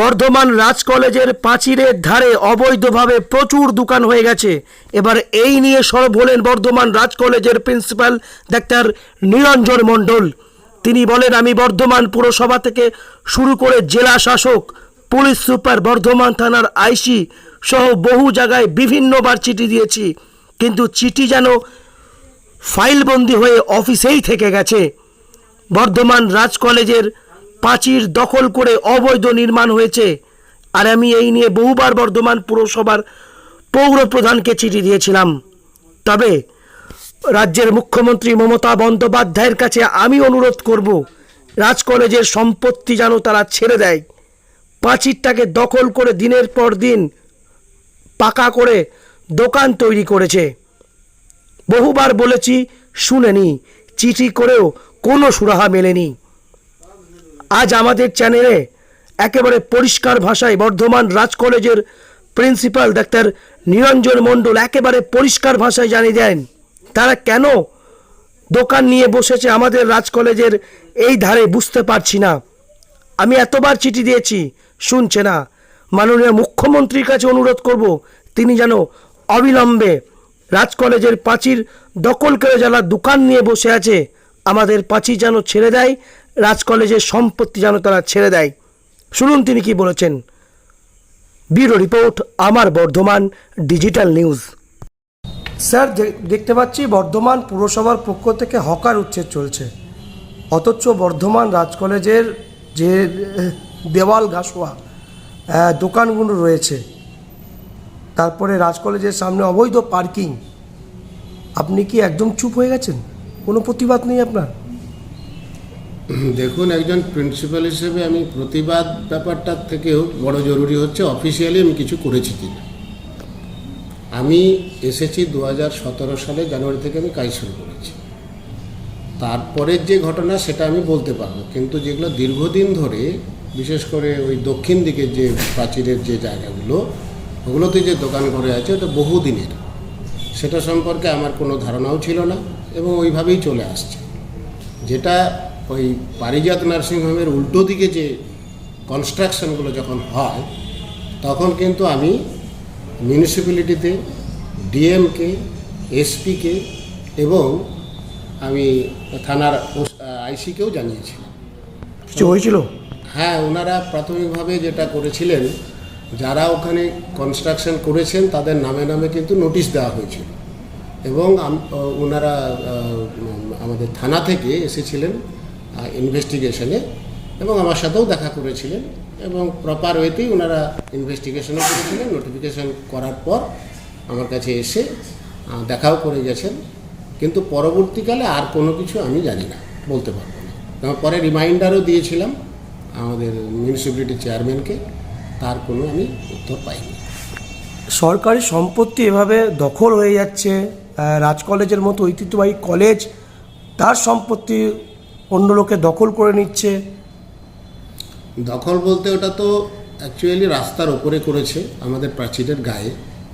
বর্ধমান রাজ কলেজের পাঁচিরের ধারে অবৈধভাবে প্রচুর দোকান হয়ে গেছে। এবার এই নিয়ে সরব হলেন বর্ধমান রাজ কলেজের প্রিন্সিপাল ডাক্তার নিরঞ্জন মণ্ডল। তিনি বলেন, আমি বর্ধমান পুরসভা থেকে শুরু করে জেলা শাসক, পুলিশ সুপার, বর্ধমান থানার আইসি সহ বহু জায়গায় বিভিন্নবার চিঠি দিয়েছি। কিন্তু চিঠি যেন ফাইলবন্দি হয়ে অফিসেই থেকে গেছে। বর্ধমান রাজ কলেজের পাঁচির দখল করে অবৈধ নির্মাণ হয়েছে। আর আমি এই নিয়ে বহুবার বর্ধমান পুরসভার পৌর প্রধানকে চিঠি দিয়েছিলাম। তবে রাজ্যের মুখ্যমন্ত্রী মমতা বন্দ্যোপাধ্যায়ের কাছে আমি অনুরোধ করব, রাজ কলেজের সম্পত্তি যেন তারা ছেড়ে দেয়। পাঁচিরটাকে দখল করে দিনের পর দিন পাকা করে দোকান তৈরি করেছে। বহুবার বলেছি, শুনেনি। চিঠি করেও কোনো সুরাহা মেলেনি। আজ আমাদের চ্যানেলে একেবারে পরিষ্কার ভাষায় বর্ধমান রাজ কলেজের প্রিন্সিপাল ডাক্তার নিরঞ্জন মণ্ডল একেবারে পরিষ্কার ভাষায় জানিয়ে দেন, তারা কেন দোকান নিয়ে বসেছে আমাদের রাজ কলেজের এই ধারে বুঝতে পারছি না। আমি এতবার চিঠি দিয়েছি, শুনছে না। মাননীয় মুখ্যমন্ত্রীর কাছে অনুরোধ করব, তিনি যেন অবিলম্বে রাজ কলেজের পাঁচির দখল করে যারা দোকান নিয়ে বসে আছে, আমাদের পাঁচির যেন ছেড়ে দেয় রাজ কলেজের সম্পত্তি যেন তারা ছেড়ে দেয়। শুনুন তিনি কি বলেছেন। ব্যুরো রিপোর্ট আমার বর্ধমান ডিজিটাল নিউজ। স্যার দেখতে পাচ্ছি বর্ধমান পুরসভার পক্ষ থেকে হকার উচ্ছেদ চলছে। অথচ বর্ধমান রাজ কলেজের যে দেওয়াল ঘাসোয়া আহ, দোকানগুলো রয়েছে। তারপরে রাজ কলেজের সামনে অবৈধ পার্কিং। আপনি কি একদম চুপ হয়ে গেছেন? কোনো প্রতিবাদ নেই আপনার? দেখুন, একজন প্রিন্সিপাল হিসেবে আমি প্রতিবাদ ব্যাপারটার থেকেও বড় জরুরি হচ্ছে, অফিসিয়ালি আমি কিছু করেছি কিনা। আমি এসেছি দু হাজার সতেরো সালে, জানুয়ারি থেকে আমি কাজ শুরু করেছি। তারপরের যে ঘটনা, সেটা আমি বলতে পারব। কিন্তু যেগুলো দীর্ঘদিন ধরে, বিশেষ করে ওই দক্ষিণ দিকের যে প্রাচীরের যে জায়গাগুলো, ওগুলোতে যে দোকান করে আছে, ওটা বহুদিনের। সেটা সম্পর্কে আমার কোনো ধারণাও ছিল না, এবং ওইভাবেই চলে আসছে। যেটা ওই পারিজাত নার্সিংহোমের উল্টো দিকে যে কনস্ট্রাকশনগুলো যখন হয় তখন কিন্তু আমি মিউনিসিপ্যালিটিতে ডিএমকে এসপিকে এবং আমি থানার আইসিকেও জানিয়েছিলাম কিছু হয়েছিল? হ্যাঁ ওনারা প্রাথমিকভাবে যেটা করেছিলেন যারা ওখানে কনস্ট্রাকশন করেছেন তাদের নামে নামে কিন্তু নোটিশ দেওয়া হয়েছিল। এবং ওনারা আমাদের থানা থেকে এসেছিলেন ইনভেস্টিগেশনে এবং আমার সাথেও দেখা করেছিলেন এবং প্রপার ওয়েতেই ওনারা ইনভেস্টিগেশনও করেছিলেন। নোটিফিকেশন করার পর আমার কাছে এসে দেখাও করে গেছেন। কিন্তু পরবর্তীকালে আর কোনো কিছু আমি জানি না, বলতে পারব না। পরে রিমাইন্ডারও দিয়েছিলাম আমাদের মিউনিসিপ্যালিটি চেয়ারম্যানকে তার কোনো আমি উত্তর পাইনি। সরকারি সম্পত্তি এভাবে দখল হয়ে যাচ্ছে রাজ কলেজের মতো ঐতিহ্যবাহী কলেজ, তার সম্পত্তি অন্য লোকে দখল করে নিচ্ছে। দখল বলতে ওটা তো অ্যাকচুয়ালি রাস্তার ওপরে করেছে আমাদের প্রাচীরের গায়ে।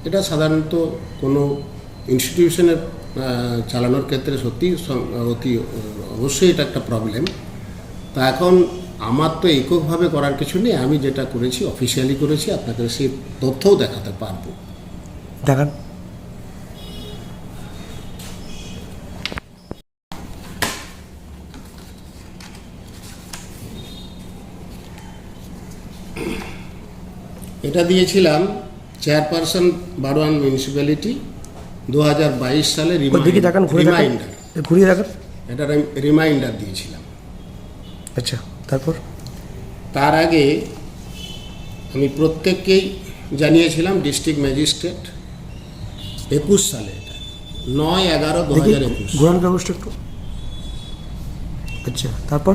এটা সাধারণত কোনো ইনস্টিটিউশনের চালানোর ক্ষেত্রে সত্যি অতি অবশ্যই এটা একটা প্রবলেম তা এখন আমার তো এককভাবে করার কিছু নেই আমি যেটা করেছি অফিসিয়ালি করেছি আপনাকে সেই তথ্যও দেখাতে পারব। দেখান। এটা দিয়েছিলাম চেয়ারপারসন বারোয়ান মিউনিসিপ্যালিটি দু হাজার বাইশ সালে রিমাইন্ডার ঘুরিয়ে দেখান। এটা রিমাইন্ডার দিয়েছিলাম। আচ্ছা তারপর? তার আগে আমি প্রত্যেককেই জানিয়েছিলাম ডিস্ট্রিক্ট ম্যাজিস্ট্রেট একুশ সালে এটা নয় এগারো দু হাজার একুশ। কাগজটা একটু। আচ্ছা তারপর?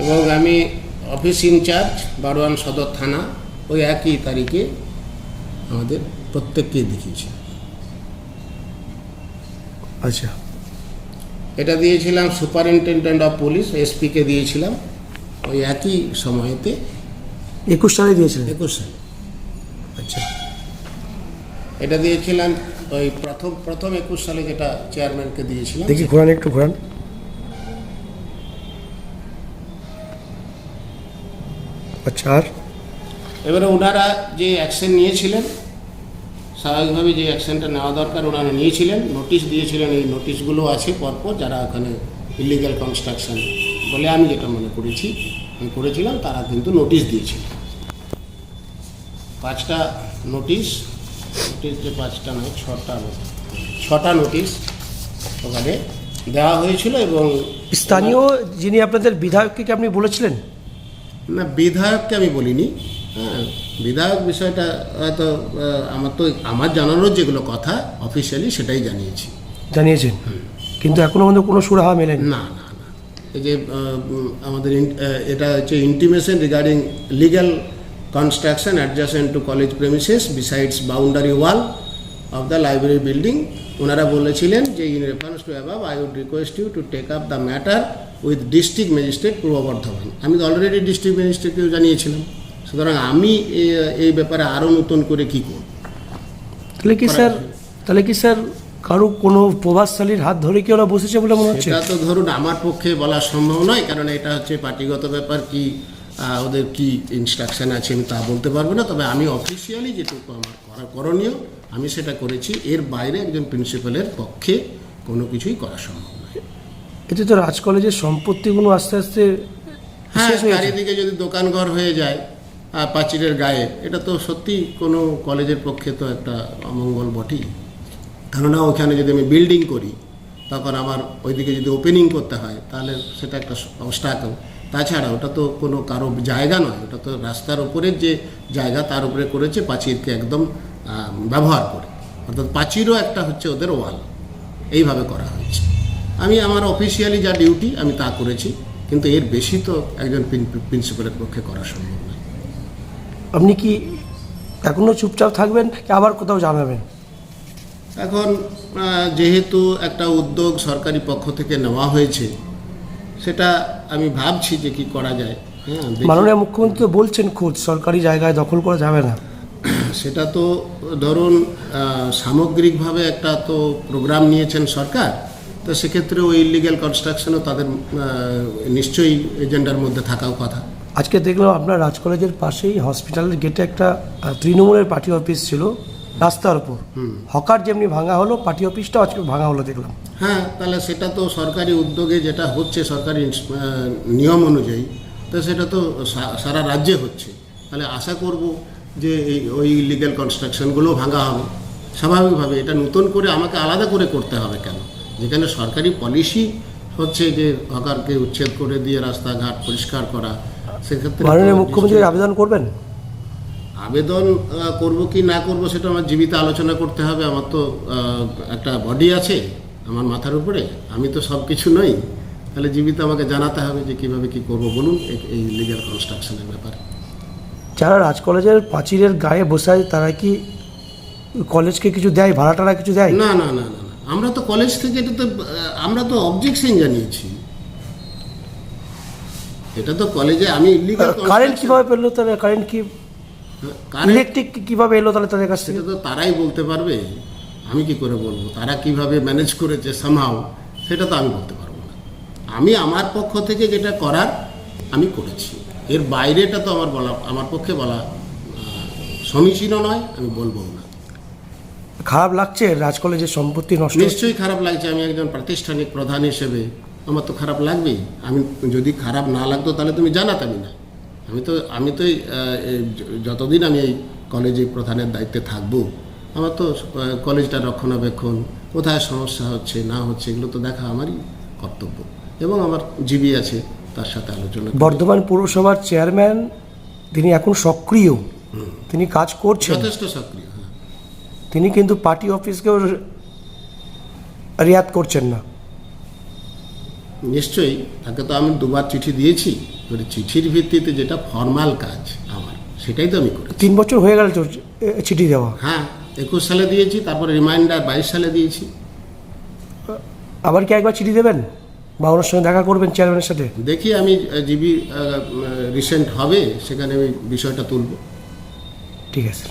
এবং আমি অফিস ইনচার্জ বারোয়ান সদর থানা। ওই একই তারিখে আমাদের প্রত্যেককে দেখিয়েছি। আচ্ছা। এটা দিয়েছিলাম সুপারিনটেন্ডেন্ট অফ পুলিশ এসপিকে দিয়েছিলাম। ওই একই সময়েতে একুশ সালে দিয়েছিলেন? একুশ সালে। আচ্ছা। এটা দিয়েছিলাম ওই প্রথম প্রথম একুশ সালে যেটা চেয়ারম্যানকে দিয়েছিলাম। দেখি ঘোরান একটু ঘোরান। আচ্ছা আর? এবারে ওনারা যে অ্যাকশন নিয়েছিলেন স্বাভাবিকভাবে যে অ্যাকশনটা নেওয়া দরকার ওনারা নিয়েছিলেন নোটিশ দিয়েছিলেন এই নোটিশগুলো আছে পরপর যারা ওখানে ইলিগাল কনস্ট্রাকশন বলে আমি যেটা মনে করেছি আমি করেছিলাম তারা কিন্তু নোটিশ দিয়েছিল পাঁচটা নোটিশ নোটিশ যে পাঁচটা নয় ছটা নোটিশ। ছটা নোটিশ ওখানে দেওয়া হয়েছিল এবং স্থানীয় যিনি আপনাদের বিধায়ককে কি আপনি বলেছিলেন না বিধায়ককে আমি বলিনি হ্যাঁ বিধায়ক বিষয়টা হয়তো আমার তো আমার জানানোর যেগুলো কথা অফিসিয়ালি সেটাই জানিয়েছি। জানিয়েছেন? কিন্তু এখনও পর্যন্ত কোনো সুরাহা মেলেনি? না না না। এই যে আমাদের এটা হচ্ছে intimation regarding legal construction adjacent to college premises besides boundary wall of the library building ওনারা বলেছিলেন যে in reference to above I would request you to take up the matter with district magistrate Purba Bardhaman আমি তো already district ম্যাজিস্ট্রেটকেও জানিয়েছিলাম। সুতরাং আমি এই ব্যাপারে আরও নতুন করে কী করব? তাহলে কি স্যার তাহলে কি স্যার কারও কোনো প্রভাবশালীর হাত ধরে কি ওরা বসেছে বলে মনে হচ্ছে? সেটা তো ধরুন আমার পক্ষে বলা সম্ভব নয় কারণ এটা হচ্ছে পার্টিগত ব্যাপার কি ওদের কি ইনস্ট্রাকশন আছে আমি তা বলতে পারব না তবে আমি অফিসিয়ালি যেটুকু আমার করা করণীয় আমি সেটা করেছি। এর বাইরে একজন প্রিন্সিপালের পক্ষে কোনো কিছুই করা সম্ভব নয়। এতে তো রাজ কলেজের সম্পত্তিগুলো আস্তে আস্তে হ্যাঁ হয়ে চারিদিকে যদি দোকানঘর হয়ে যায় আর পাঁচিরের গায়ে। এটা তো সত্যি কোনো কলেজের পক্ষে তো একটা অমঙ্গল বটেই। কেননা ওখানে যদি আমি বিল্ডিং করি, তখন আমার ওইদিকে যদি ওপেনিং করতে হয়, তাহলে সেটা একটা অবস্টাকল তাছাড়া ওটা তো কোনো কারও জায়গা নয়, ওটা তো রাস্তার উপরের যে জায়গা তার উপরে করেছে পাঁচিরকে একদম ব্যবহার করে। অর্থাৎ পাঁচিরও একটা হচ্ছে ওদের ওয়াল। এইভাবে করা হয়েছে। আমি আমার অফিসিয়ালি যা ডিউটি আমি তা করেছি, কিন্তু এর বেশি তো একজন প্রিন্সিপালের পক্ষে করা সম্ভব নয় আপনি কি এখনও চুপচাপ থাকবেন কি আবার কোথাও জানাবেন? এখন যেহেতু একটা উদ্যোগ সরকারি পক্ষ থেকে নেওয়া হয়েছে সেটা আমি ভাবছি যে কি করা যায়। হ্যাঁ। মাননীয় মুখ্যমন্ত্রী তো বলছেন খোঁজ সরকারি জায়গায় দখল করা যাবে না। সেটা তো ধরুন সামগ্রিকভাবে একটা তো প্রোগ্রাম নিয়েছেন সরকার তো সেক্ষেত্রে ওই ইলিগ্যাল কনস্ট্রাকশনও তাদের নিশ্চয়ই এজেন্ডার মধ্যে থাকাও কথা। আজকে দেখলাম আপনার রাজ কলেজের পাশেই হসপিটালের গেটে একটা তৃণমূলের পার্টি অফিস ছিল রাস্তার উপর। হকার যেমনি ভাঙা হলো পার্টি অফিসটাও আজকে ভাঙা হলো দেখলাম। হ্যাঁ তাহলে সেটা তো সরকারি উদ্যোগে যেটা হচ্ছে সরকারি নিয়ম অনুযায়ী তো সেটা তো সারা রাজ্যে হচ্ছে। তাহলে আশা করব যে এই ওই লিগ্যাল কনস্ট্রাকশনগুলো ভাঙা হবে। স্বাভাবিকভাবে এটা নতুন করে আমাকে আলাদা করে করতে হবে কেন? যেখানে সরকারি পলিসি হচ্ছে যে হকারকে উচ্ছেদ করে দিয়ে রাস্তাঘাট পরিষ্কার করা সেক্ষেত্রে মাননীয় মুখ্যমন্ত্রী আবেদন করবেন? আবেদন করব কি না করব সেটা আমার জীবিত আলোচনা করতে হবে। আমার তো একটা বডি আছে আমার মাথার উপরে। আমি তো সব কিছু নই। তাহলে জীবিত আমাকে জানাতে হবে যে কীভাবে কি করব বলুন এই লিগ্যাল কনস্ট্রাকশনের ব্যাপারে। যারা রাজ কলেজের পাঁচিরের গায়ে বসায় তারা কি কলেজকে কিছু দেয় ভাড়া টাড়া কিছু দেয়? না না না না না। আমরা তো কলেজ থেকে এটা তো আমরা তো অবজেকশন জানিয়েছি। এটা তো কলেজে আমি কারেন্ট কীভাবে পেল তাহলে? কারেন্ট কি ইলেকট্রিক কীভাবে এলো তাহলে তাদের কাছ থেকে? সেটা তো তারাই বলতে পারবে। আমি কি করে বলব? তারা কীভাবে ম্যানেজ করেছে সামহাও সেটা তো আমি বলতে পারব না। আমি আমার পক্ষ থেকে যেটা করার আমি করেছি। এর বাইরেটা তো আমার বলা আমার পক্ষে বলা আহ, সমীচীন নয় আমি বলব না। খারাপ লাগছে? রাজ কলেজের সম্পত্তি নষ্ট নিশ্চয়ই খারাপ লাগছে। আমি একজন প্রাতিষ্ঠানিক প্রধান হিসেবে আমার তো খারাপ লাগবেই। আমি যদি খারাপ না লাগতো তাহলে তুমি জানাতামই না। আমি তো আমি তো যতদিন আমি এই কলেজে প্রধানের দায়িত্বে থাকব আমার তো কলেজটা রক্ষণাবেক্ষণ কোথায় সমস্যা হচ্ছে না হচ্ছে এগুলো তো দেখা আমারই কর্তব্য। এবং আমার জিবি আছে তার সাথে আলোচনা বর্ধমান পৌরসভার চেয়ারম্যান তিনি এখন সক্রিয়। তিনি কাজ করছেন। যথেষ্ট সক্রিয় হ্যাঁ। তিনি কিন্তু পার্টি অফিসকেও রিয়াদ করছেন না। নিশ্চয়ই তাকে তো আমি দুবার চিঠি দিয়েছি এবারে চিঠির ভিত্তিতে যেটা ফর্মাল কাজ আমার সেটাই তো আমি করি তিন বছর হয়ে গেল চিঠি দেওয়া। হ্যাঁ একুশ সালে দিয়েছি তারপরে রিমাইন্ডার বাইশ সালে দিয়েছি। আবার কি একবার চিঠি দেবেন? বা ওনার সঙ্গে দেখা করবেন চেয়ারম্যানের সাথে? দেখি আমি জিবি রিসেন্ট হবে সেখানে আমি বিষয়টা তুলব। ঠিক আছে।